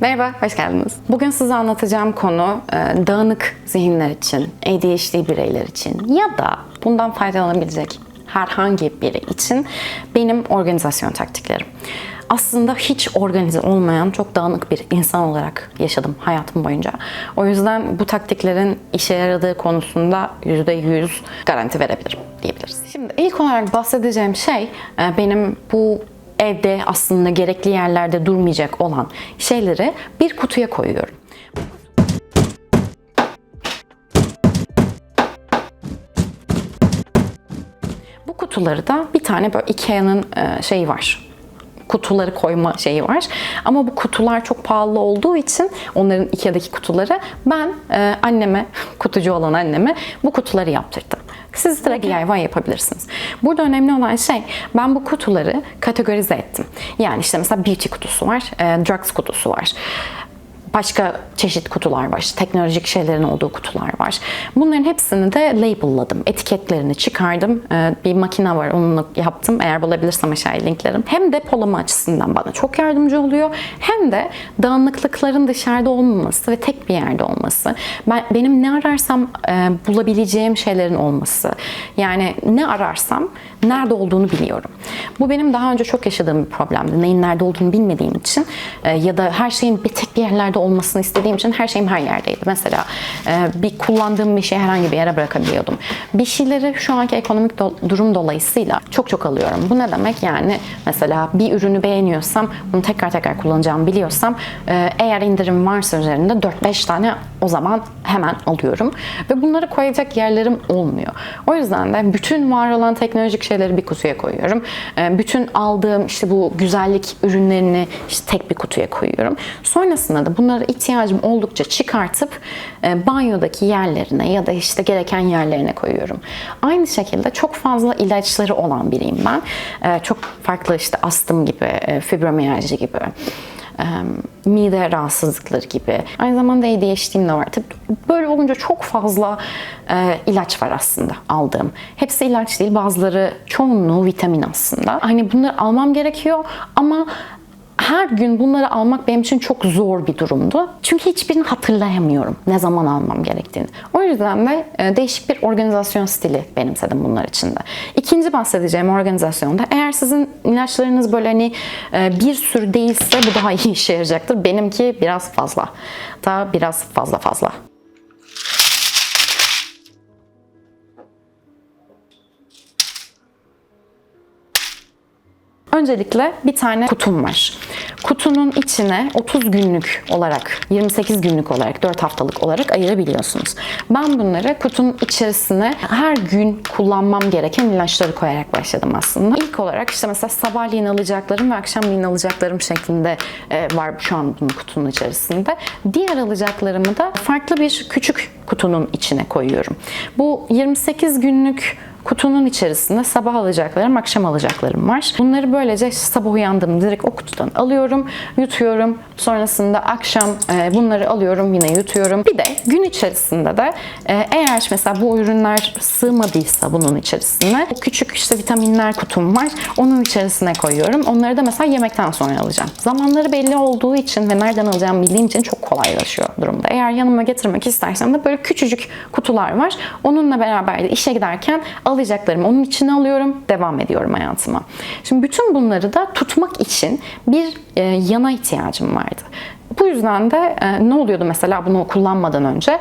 Merhaba, hoş geldiniz. Bugün size anlatacağım konu e, dağınık zihinler için, ADHD bireyler için ya da bundan faydalanabilecek herhangi biri için benim organizasyon taktiklerim. Aslında hiç organize olmayan, çok dağınık bir insan olarak yaşadım hayatım boyunca. O yüzden bu taktiklerin işe yaradığı konusunda %100 garanti verebilirim diyebiliriz. Şimdi ilk olarak bahsedeceğim şey e, benim bu evde aslında gerekli yerlerde durmayacak olan şeyleri bir kutuya koyuyorum. Bu kutuları da bir tane böyle Ikea'nın e, şeyi var. Kutuları koyma şeyi var. Ama bu kutular çok pahalı olduğu için onların Ikea'daki kutuları ben e, anneme, kutucu olan anneme bu kutuları yaptırdım. Siz direkt DIY yapabilirsiniz. Burada önemli olan şey ben bu kutuları kategorize ettim. Yani işte mesela beauty kutusu var, e, drugs kutusu var başka çeşit kutular var. Teknolojik şeylerin olduğu kutular var. Bunların hepsini de label'ladım. Etiketlerini çıkardım. Ee, bir makine var onunla yaptım. Eğer bulabilirsem aşağıya linklerim. Hem depolama açısından bana çok yardımcı oluyor. Hem de dağınıklıkların dışarıda olmaması ve tek bir yerde olması. Ben, benim ne ararsam e, bulabileceğim şeylerin olması. Yani ne ararsam nerede olduğunu biliyorum. Bu benim daha önce çok yaşadığım bir problemdi. Neyin nerede olduğunu bilmediğim için e, ya da her şeyin bir tek bir yerlerde olmasını istediğim için her şeyim her yerdeydi. Mesela e, bir kullandığım bir şeyi herhangi bir yere bırakabiliyordum. Bir şeyleri şu anki ekonomik do- durum dolayısıyla çok çok alıyorum. Bu ne demek? Yani mesela bir ürünü beğeniyorsam bunu tekrar tekrar kullanacağımı biliyorsam e, eğer indirim varsa üzerinde 4-5 tane o zaman hemen alıyorum. Ve bunları koyacak yerlerim olmuyor. O yüzden de bütün var olan teknolojik şeyleri bir kutuya koyuyorum. E, bütün aldığım işte bu güzellik ürünlerini işte tek bir kutuya koyuyorum. Sonrasında da bunları ihtiyacım oldukça çıkartıp e, banyodaki yerlerine ya da işte gereken yerlerine koyuyorum. Aynı şekilde çok fazla ilaçları olan biriyim ben. E, çok farklı işte astım gibi, e, fibromiyalji gibi e, mide rahatsızlıkları gibi. Aynı zamanda ADHD'm de var. Tabii böyle olunca çok fazla e, ilaç var aslında aldığım. Hepsi ilaç değil. Bazıları çoğunluğu vitamin aslında. Hani bunları almam gerekiyor ama her gün bunları almak benim için çok zor bir durumdu. Çünkü hiçbirini hatırlayamıyorum ne zaman almam gerektiğini. O yüzden de e, değişik bir organizasyon stili benimsedim bunlar için de. İkinci bahsedeceğim organizasyonda eğer sizin ilaçlarınız böyle hani e, bir sürü değilse bu daha iyi işe yarayacaktır. Benimki biraz fazla. Daha biraz fazla fazla. Öncelikle bir tane kutum var. Kutunun içine 30 günlük olarak, 28 günlük olarak, 4 haftalık olarak ayırabiliyorsunuz. Ben bunları kutunun içerisine her gün kullanmam gereken ilaçları koyarak başladım aslında. İlk olarak işte mesela sabahleyin alacaklarım ve akşamleyin alacaklarım şeklinde e, var şu an bunun kutunun içerisinde. Diğer alacaklarımı da farklı bir küçük kutunun içine koyuyorum. Bu 28 günlük kutunun içerisinde sabah alacaklarım, akşam alacaklarım var. Bunları böylece sabah uyandığımda direkt o kutudan alıyorum, yutuyorum. Sonrasında akşam e, bunları alıyorum, yine yutuyorum. Bir de gün içerisinde de e, eğer mesela bu ürünler sığmadıysa bunun içerisine o küçük işte vitaminler kutum var. Onun içerisine koyuyorum. Onları da mesela yemekten sonra alacağım. Zamanları belli olduğu için ve nereden alacağımı bildiğim için çok kolaylaşıyor durumda. Eğer yanıma getirmek istersem de böyle küçücük kutular var. Onunla beraber de işe giderken alacaklarımı onun içine alıyorum, devam ediyorum hayatıma. Şimdi bütün bunları da tutmak için bir e, yana ihtiyacım vardı. Bu yüzden de e, ne oluyordu mesela bunu kullanmadan önce?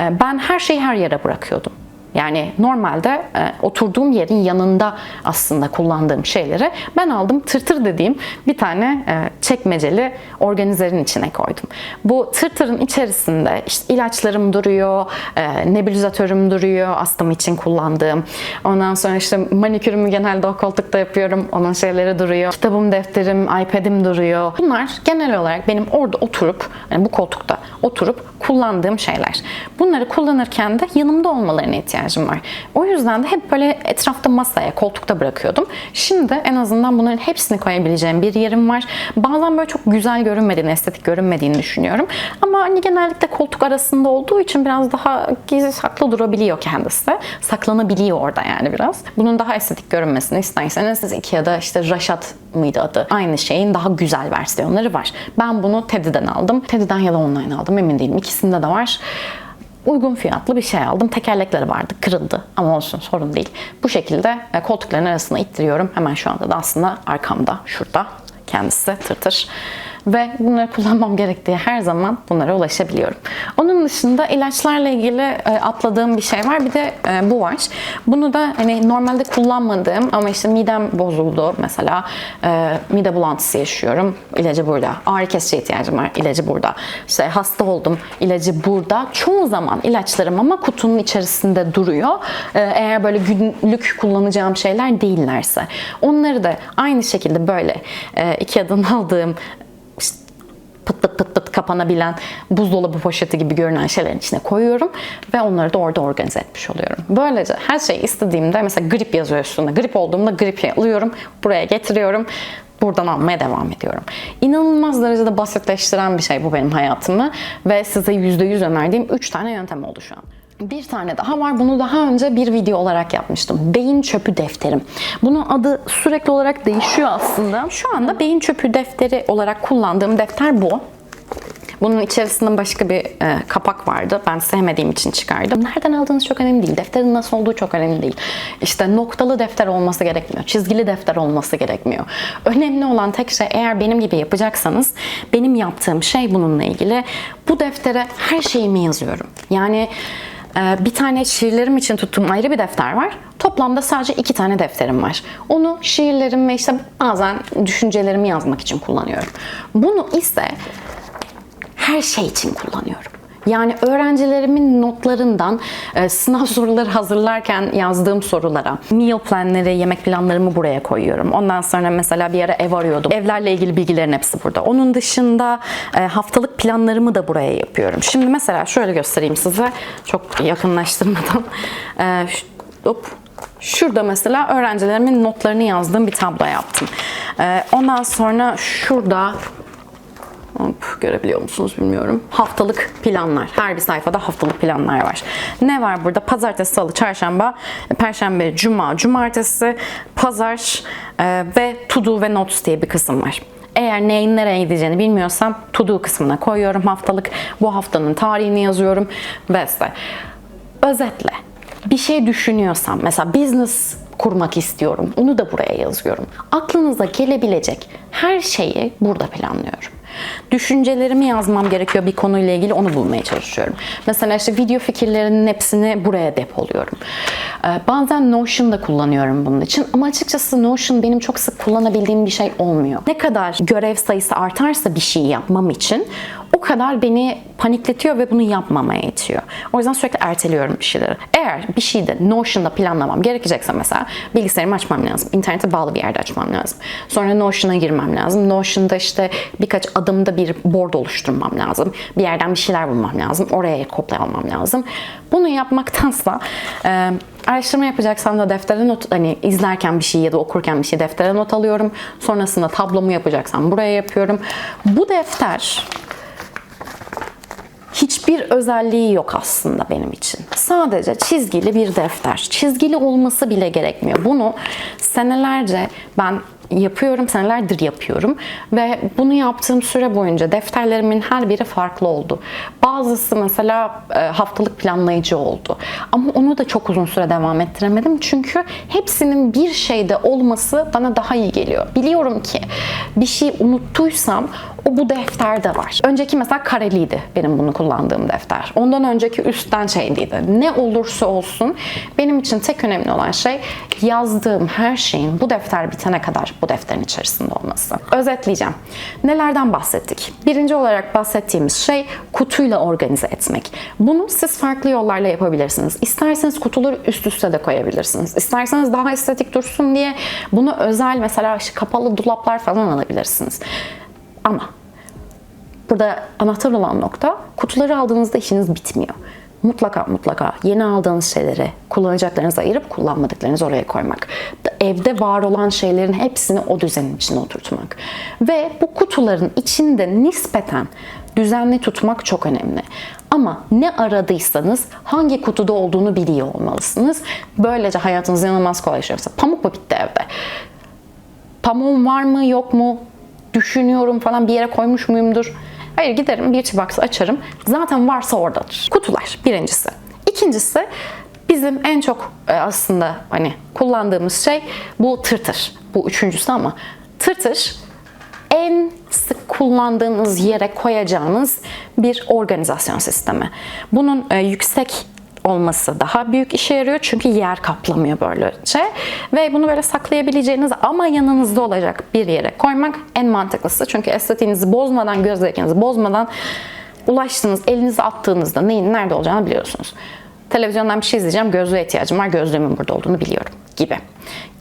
E, ben her şeyi her yere bırakıyordum. Yani normalde e, oturduğum yerin yanında aslında kullandığım şeyleri ben aldım tırtır dediğim bir tane e, çekmeceli organizerin içine koydum. Bu tırtırın içerisinde işte ilaçlarım duruyor, e, nebulizatörüm duruyor, astım için kullandığım. Ondan sonra işte manikürümü genelde o koltukta yapıyorum. Onun şeyleri duruyor. Kitabım, defterim, iPad'im duruyor. Bunlar genel olarak benim orada oturup, yani bu koltukta oturup kullandığım şeyler. Bunları kullanırken de yanımda olmalarına ihtiyacım var. O yüzden de hep böyle etrafta masaya, koltukta bırakıyordum. Şimdi en azından bunların hepsini koyabileceğim bir yerim var. Bazen böyle çok güzel görünmediğini, estetik görünmediğini düşünüyorum. Ama hani genellikle koltuk arasında olduğu için biraz daha gizli saklı durabiliyor kendisi. Saklanabiliyor orada yani biraz. Bunun daha estetik görünmesini isterseniz siz Ikea'da işte Raşat mıydı adı? Aynı şeyin daha güzel versiyonları var. Ben bunu Teddy'den aldım. Teddy'den ya da online aldım emin değilim. İkisinde de var uygun fiyatlı bir şey aldım. Tekerlekleri vardı, kırıldı ama olsun sorun değil. Bu şekilde e, koltukların arasına ittiriyorum. Hemen şu anda da aslında arkamda, şurada kendisi tırtır. Ve bunları kullanmam gerektiği her zaman bunlara ulaşabiliyorum. Onun dışında ilaçlarla ilgili e, atladığım bir şey var. Bir de e, bu var. Bunu da hani normalde kullanmadığım ama işte midem bozuldu mesela. E, mide bulantısı yaşıyorum. İlacı burada. Ağrı kesici ihtiyacım var. İlacı burada. İşte hasta oldum. İlacı burada. Çoğu zaman ilaçlarım ama kutunun içerisinde duruyor. Eğer böyle günlük kullanacağım şeyler değillerse. Onları da aynı şekilde böyle iki adım aldığım pıt pıt pıt pıt kapanabilen buzdolabı poşeti gibi görünen şeylerin içine koyuyorum ve onları da orada organize etmiş oluyorum. Böylece her şeyi istediğimde mesela grip yazıyor üstünde. Grip olduğumda gripi alıyorum, buraya getiriyorum. Buradan almaya devam ediyorum. İnanılmaz derecede basitleştiren bir şey bu benim hayatımı ve size %100 önerdiğim 3 tane yöntem oldu şu an. Bir tane daha var. Bunu daha önce bir video olarak yapmıştım. Beyin çöpü defterim. Bunun adı sürekli olarak değişiyor aslında. Şu anda beyin çöpü defteri olarak kullandığım defter bu. Bunun içerisinde başka bir e, kapak vardı. Ben sevmediğim için çıkardım. Nereden aldığınız çok önemli değil. Defterin nasıl olduğu çok önemli değil. İşte noktalı defter olması gerekmiyor. Çizgili defter olması gerekmiyor. Önemli olan tek şey eğer benim gibi yapacaksanız benim yaptığım şey bununla ilgili. Bu deftere her şeyimi yazıyorum. Yani bir tane şiirlerim için tuttuğum ayrı bir defter var. Toplamda sadece iki tane defterim var. Onu şiirlerim ve işte bazen düşüncelerimi yazmak için kullanıyorum. Bunu ise her şey için kullanıyorum. Yani öğrencilerimin notlarından e, sınav soruları hazırlarken yazdığım sorulara, meal planları, yemek planlarımı buraya koyuyorum. Ondan sonra mesela bir ara ev arıyordum. Evlerle ilgili bilgilerin hepsi burada. Onun dışında e, haftalık planlarımı da buraya yapıyorum. Şimdi mesela şöyle göstereyim size. Çok yakınlaştırmadan. E, hop Şurada mesela öğrencilerimin notlarını yazdığım bir tablo yaptım. Ondan sonra şurada görebiliyor musunuz bilmiyorum. Haftalık planlar. Her bir sayfada haftalık planlar var. Ne var burada? Pazartesi, salı, çarşamba, perşembe, cuma, cumartesi, pazar e, ve to do ve notes diye bir kısım var. Eğer neyin nereye gideceğini bilmiyorsam to do kısmına koyuyorum haftalık. Bu haftanın tarihini yazıyorum vesaire. Özetle bir şey düşünüyorsam mesela business kurmak istiyorum. Onu da buraya yazıyorum. Aklınıza gelebilecek her şeyi burada planlıyorum. Düşüncelerimi yazmam gerekiyor bir konuyla ilgili onu bulmaya çalışıyorum. Mesela işte video fikirlerinin hepsini buraya depoluyorum. Ee, bazen Notion da kullanıyorum bunun için ama açıkçası Notion benim çok sık kullanabildiğim bir şey olmuyor. Ne kadar görev sayısı artarsa bir şey yapmam için o kadar beni panikletiyor ve bunu yapmamaya itiyor. O yüzden sürekli erteliyorum bir şeyleri. Eğer bir şeyde Notion'da planlamam gerekecekse mesela bilgisayarımı açmam lazım. İnternete bağlı bir yerde açmam lazım. Sonra Notion'a girmem lazım. Notion'da işte birkaç adımda bir board oluşturmam lazım. Bir yerden bir şeyler bulmam lazım. Oraya kopya almam lazım. Bunu yapmaktansa e, araştırma yapacaksam da deftere not hani izlerken bir şey ya da okurken bir şey deftere not alıyorum. Sonrasında tablomu yapacaksam buraya yapıyorum. Bu defter hiçbir özelliği yok aslında benim için. Sadece çizgili bir defter. Çizgili olması bile gerekmiyor. Bunu senelerce ben yapıyorum, senelerdir yapıyorum ve bunu yaptığım süre boyunca defterlerimin her biri farklı oldu. Bazısı mesela e, haftalık planlayıcı oldu. Ama onu da çok uzun süre devam ettiremedim çünkü hepsinin bir şeyde olması bana daha iyi geliyor. Biliyorum ki bir şey unuttuysam o bu defterde var. Önceki mesela kareliydi benim bunu kullandığım defter. Ondan önceki üstten şeyliydi. Ne olursa olsun benim için tek önemli olan şey yazdığım her şeyin bu defter bitene kadar bu defterin içerisinde olması. Özetleyeceğim. Nelerden bahsettik? Birinci olarak bahsettiğimiz şey kutuyla organize etmek. Bunu siz farklı yollarla yapabilirsiniz. İsterseniz kutuları üst üste de koyabilirsiniz. İsterseniz daha estetik dursun diye bunu özel mesela kapalı dolaplar falan alabilirsiniz. Ama burada anahtar olan nokta kutuları aldığınızda işiniz bitmiyor. Mutlaka mutlaka yeni aldığınız şeyleri kullanacaklarınızı ayırıp kullanmadıklarınızı oraya koymak. Evde var olan şeylerin hepsini o düzenin içine oturtmak. Ve bu kutuların içinde nispeten düzenli tutmak çok önemli. Ama ne aradıysanız hangi kutuda olduğunu biliyor olmalısınız. Böylece hayatınız inanılmaz kolaylaşıyor. Mesela pamuk mu bitti evde? pamuğum var mı yok mu düşünüyorum falan bir yere koymuş muyumdur. Hayır giderim Beauty Box'ı açarım. Zaten varsa oradadır. Kutular birincisi. İkincisi bizim en çok e, aslında hani kullandığımız şey bu tırtır. Bu üçüncüsü ama tırtır en sık kullandığınız yere koyacağınız bir organizasyon sistemi. Bunun e, yüksek olması daha büyük işe yarıyor çünkü yer kaplamıyor böylece ve bunu böyle saklayabileceğiniz ama yanınızda olacak bir yere koymak en mantıklısı çünkü estetiğinizi bozmadan göz zevkinizi bozmadan ulaştığınız elinize attığınızda neyin nerede olacağını biliyorsunuz. Televizyondan bir şey izleyeceğim, gözlüğe ihtiyacım var, gözlüğümün burada olduğunu biliyorum gibi.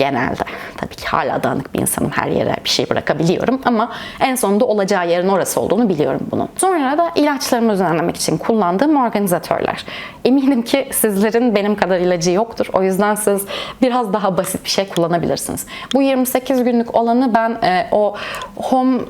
Genelde. Tabii ki hala dağınık bir insanım, her yere bir şey bırakabiliyorum ama en sonunda olacağı yerin orası olduğunu biliyorum bunun. Sonra da ilaçlarımı düzenlemek için kullandığım organizatörler. Eminim ki sizlerin benim kadar ilacı yoktur. O yüzden siz biraz daha basit bir şey kullanabilirsiniz. Bu 28 günlük olanı ben e, o home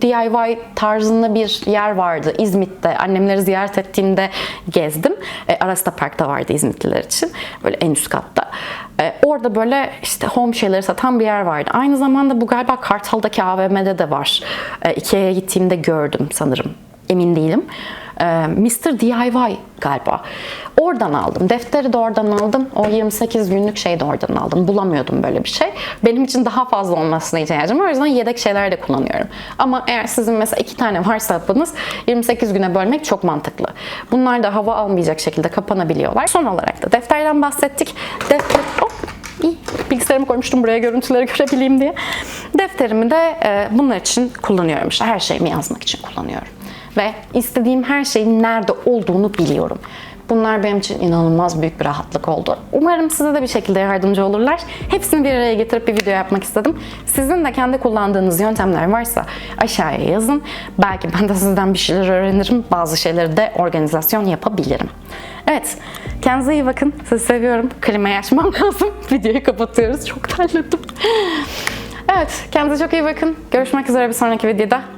DIY tarzında bir yer vardı İzmit'te. Annemleri ziyaret ettiğimde gezdim. E, Arasta Park'ta vardı İzmitliler için. Böyle en üst katta. E, orada böyle işte home şeyleri satan bir yer vardı. Aynı zamanda bu galiba Kartal'daki AVM'de de var. E, Ikea'ya gittiğimde gördüm sanırım. Emin değilim. E, Mr. DIY galiba. Oradan aldım. Defteri de oradan aldım. O 28 günlük şeyi de oradan aldım. Bulamıyordum böyle bir şey. Benim için daha fazla olmasına ihtiyacım var. O yüzden yedek şeyler de kullanıyorum. Ama eğer sizin mesela iki tane varsa hapınız 28 güne bölmek çok mantıklı. Bunlar da hava almayacak şekilde kapanabiliyorlar. Son olarak da defterden bahsettik. Defter... Hop! İyi. Bilgisayarımı koymuştum buraya görüntüleri görebileyim diye. Defterimi de e, bunlar için kullanıyorum. İşte her şeyimi yazmak için kullanıyorum. Ve istediğim her şeyin nerede olduğunu biliyorum. Bunlar benim için inanılmaz büyük bir rahatlık oldu. Umarım size de bir şekilde yardımcı olurlar. Hepsini bir araya getirip bir video yapmak istedim. Sizin de kendi kullandığınız yöntemler varsa aşağıya yazın. Belki ben de sizden bir şeyler öğrenirim. Bazı şeyleri de organizasyon yapabilirim. Evet, kendinize iyi bakın. Sizi seviyorum. Klimayı açmam lazım. Videoyu kapatıyoruz. Çok terledim. Evet, kendinize çok iyi bakın. Görüşmek üzere bir sonraki videoda.